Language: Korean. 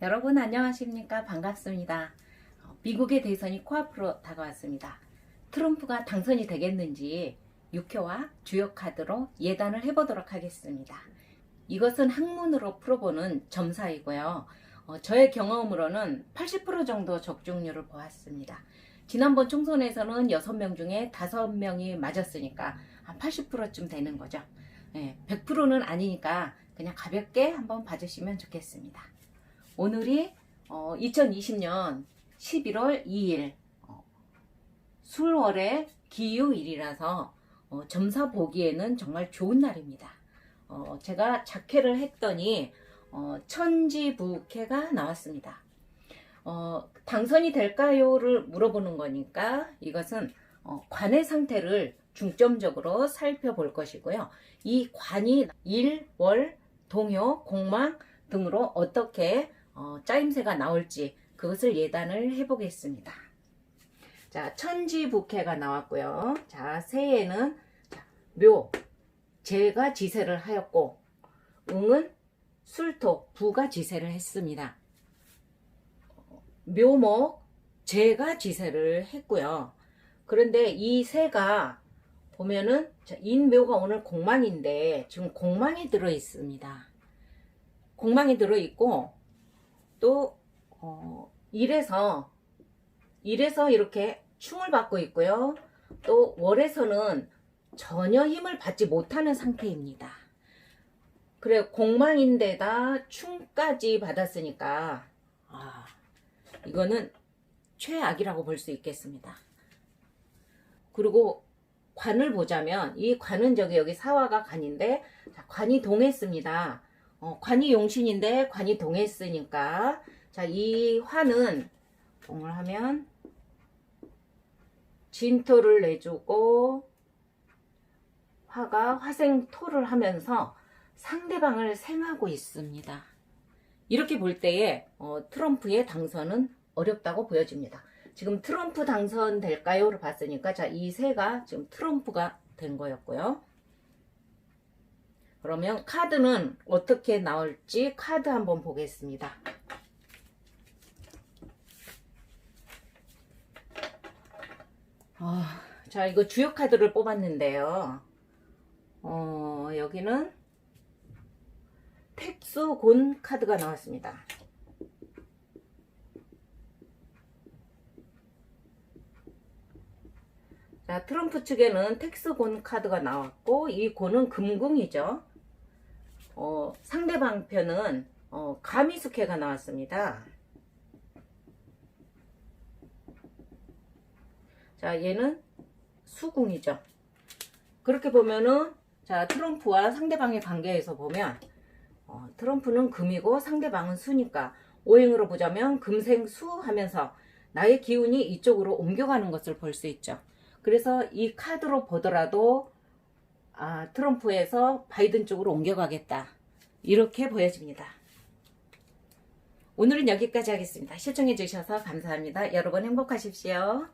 여러분 안녕하십니까 반갑습니다. 어, 미국의 대선이 코앞으로 다가왔습니다. 트럼프가 당선이 되겠는지 6회와 주요 카드로 예단을 해보도록 하겠습니다. 이것은 학문으로 풀어보는 점사이고요. 어, 저의 경험으로는 80% 정도 적중률을 보았습니다. 지난번 총선에서는 6명 중에 5명이 맞았으니까 한 80%쯤 되는 거죠. 예, 100%는 아니니까 그냥 가볍게 한번 봐주시면 좋겠습니다. 오늘이 어, 2020년 11월 2일 어, 술월의 기유일이라서 어, 점사 보기에는 정말 좋은 날입니다. 어, 제가 작회를 했더니 어, 천지부캐가 나왔습니다. 어, 당선이 될까요를 물어보는 거니까 이것은 어, 관의 상태를 중점적으로 살펴볼 것이고요. 이 관이 일, 월, 동요, 공망 등으로 어떻게 어, 짜임새가 나올지 그것을 예단을 해보겠습니다. 자, 천지부캐가 나왔고요. 자, 새해는 자, 묘, 재가 지세를 하였고, 웅은 술토, 부가 지세를 했습니다. 묘목, 재가 지세를 했고요. 그런데 이 새가 보면은 자, 인묘가 오늘 공망인데 지금 공망이 들어 있습니다. 공망이 들어 있고 또 어, 일에서 일에서 이렇게 충을 받고 있고요. 또 월에서는 전혀 힘을 받지 못하는 상태입니다. 그래 공망인데다 충까지 받았으니까 아, 이거는 최악이라고 볼 수 있겠습니다. 그리고 관을 보자면 이 관은 저기 여기 사화가 관인데 자, 관이 동했습니다. 어, 관이 용신인데 관이 동했으니까 자 이 화는 동을 하면 진토를 내주고 화가 화생토를 하면서 상대방을 생하고 있습니다. 이렇게 볼 때에 어, 트럼프의 당선은 어렵다고 보여집니다. 지금 트럼프 당선될까요?를 봤으니까 자 이 새가 지금 트럼프가 된 거였고요. 그러면 카드는 어떻게 나올지 카드 한번 보겠습니다. 아, 자 이거 주요 카드를 뽑았는데요. 어, 여기는 텍수곤 카드가 나왔습니다. 자, 트럼프 측에는 텍스곤 카드가 나왔고 이 곤은 금궁이죠. 어, 상대방 편은 어, 가미수케가 나왔습니다. 자, 얘는 수궁이죠. 그렇게 보면은 자, 트럼프와 상대방의 관계에서 보면 어, 트럼프는 금이고 상대방은 수니까 오행으로 보자면 금생수 하면서 나의 기운이 이쪽으로 옮겨가는 것을 볼 수 있죠. 그래서 이 카드로 보더라도 아, 트럼프에서 바이든 쪽으로 옮겨가겠다. 이렇게 보여집니다. 오늘은 여기까지 하겠습니다. 시청해 주셔서 감사합니다. 여러분 행복하십시오.